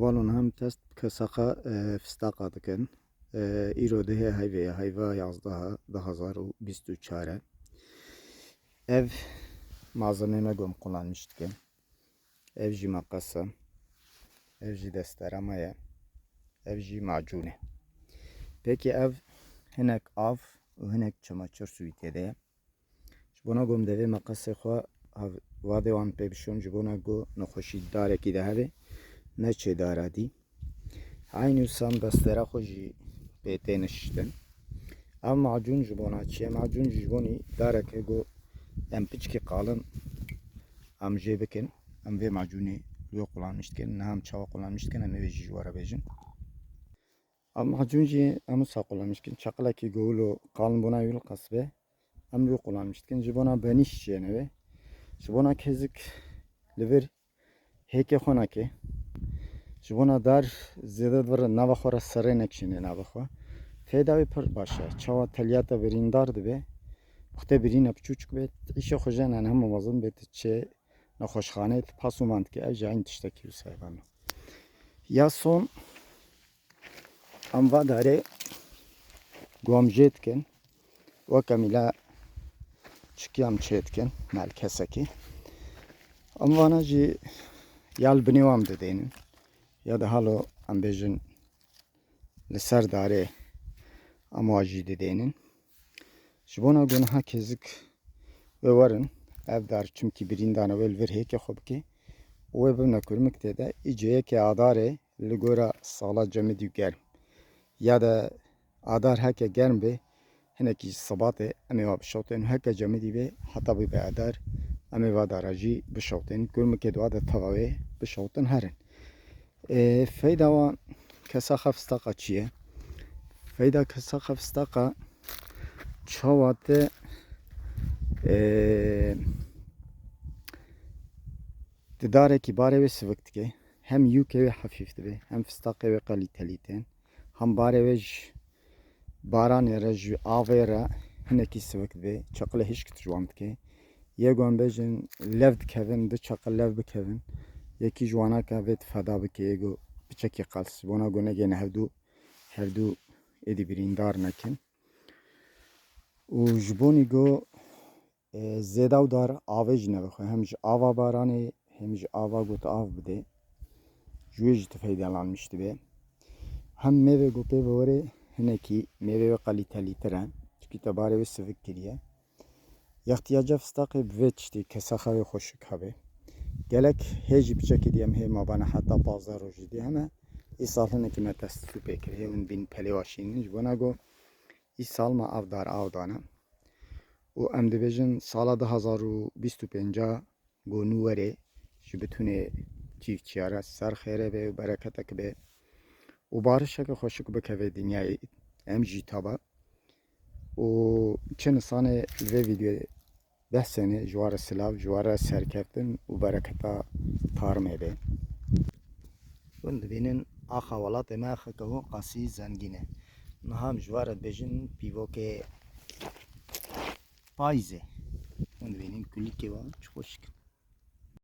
E, fistaka dikin. E, îro dihê heyvê heyva yazda da hazar û bîst û çare. Ev malzeme me gom kullanmış dikin. Ev jî makası. Ev jî desterama ye. Ev jî macûn e. Peki ev hinek av hinek çamaşır suyu tê de ye. Ji bona gom devê makasê xwe hav- vadê wan pê bişon ji bona got nexweşî darekî de ne çêdara dî. Aynı sam destera xwe jî pê tê nişiştin. Ev macûn ji bona çi ye? Macûn ji bonî dareke got em piçkî qalin em jê bikin. Em vê macûnê lê kullanmış dikin. Ne hem çawa kullanmış dikin em ê jî ji were bêjin. Ev macûn jî em wisa kullanmış dikin. Çaqilekî gowilo qalin bona wî qasbe em lê kullanmış dikin. Ji bona benîş çi ye nevê. Ji bona kezik li vir hêkê bona dar zêde divire nava xwe re serê nekişîne nava xwe. Fêda wê pir baş e. Çawa teliyata birîndar dibe. Xte birîne piçûçik be. İşe xwe jenan hemû mezin bê tu çê nexweşxanê tu pasû man dike. Ev jî aynı tiştekî wisa ye bano. Ya son ya da halo em bêjin li ser darê em wa jî didênin. Ji bona gunaha kezik wê werin ev dar çimkî birîndana wê li vir hêkê xwe bike û wê bibine kurmik tê de îceyekê adarê li gora sala cemidî germ ya da adar heke germ bê hinekî sibatê em ê wa bişewtin heke cemidî bê heta bibe adar em ê vadara jî bişewtin kurmikê di wa de teva wê bişewtin herin. Ee, feyda wan kesaxa fistaka çi ye? Feyda kesaxa fistaka çawa te ee, di darekî barê wê sivik dike. Hem yûkê wê hefîf dibe hem fistaqê wê qalîtelî tên. Hem barê wê ji baranê re ji avê re hinekî sivik dibe. Çaqilê hişk ji wan dike. Ji vê tu feda bike yê got biçekî qels. Bona gonegên hevdû herdû êdî birîndar nekin. û ji bonî got zêda û dar avê jî nevixwe hem ji ava baranê hem ji ava got av bide ji wê jî tu feydalanmış dibe hem mêvê got pê ve werê hinekî mêvê wê qalîtelîtir e çikî te barê wê sivik kiriye Yextiyaca fistaqê bi gelek hê jî biçekî diyem hê mabane heta pazar rojî diye heme îsal hinekî me testî pê kir hê hûn bîn pelê başînin ji bona got îsal me av dar av dane û em dibêjin sala 2025 got nû werê ji bitûnê çîvçiyare ser xêrê bê û bereketek bê û barişeke xweşik bikeve dinyayê em jî tabe û çi nisanê li vê vîdyoyê behsêne ji ware silav ji ware serkeftin û bereketa tarmê bê hûn dibînin axa welatê me xeke hûn qasî zengîn e niha em ji ware dibêjin pîvokê payîzê hûn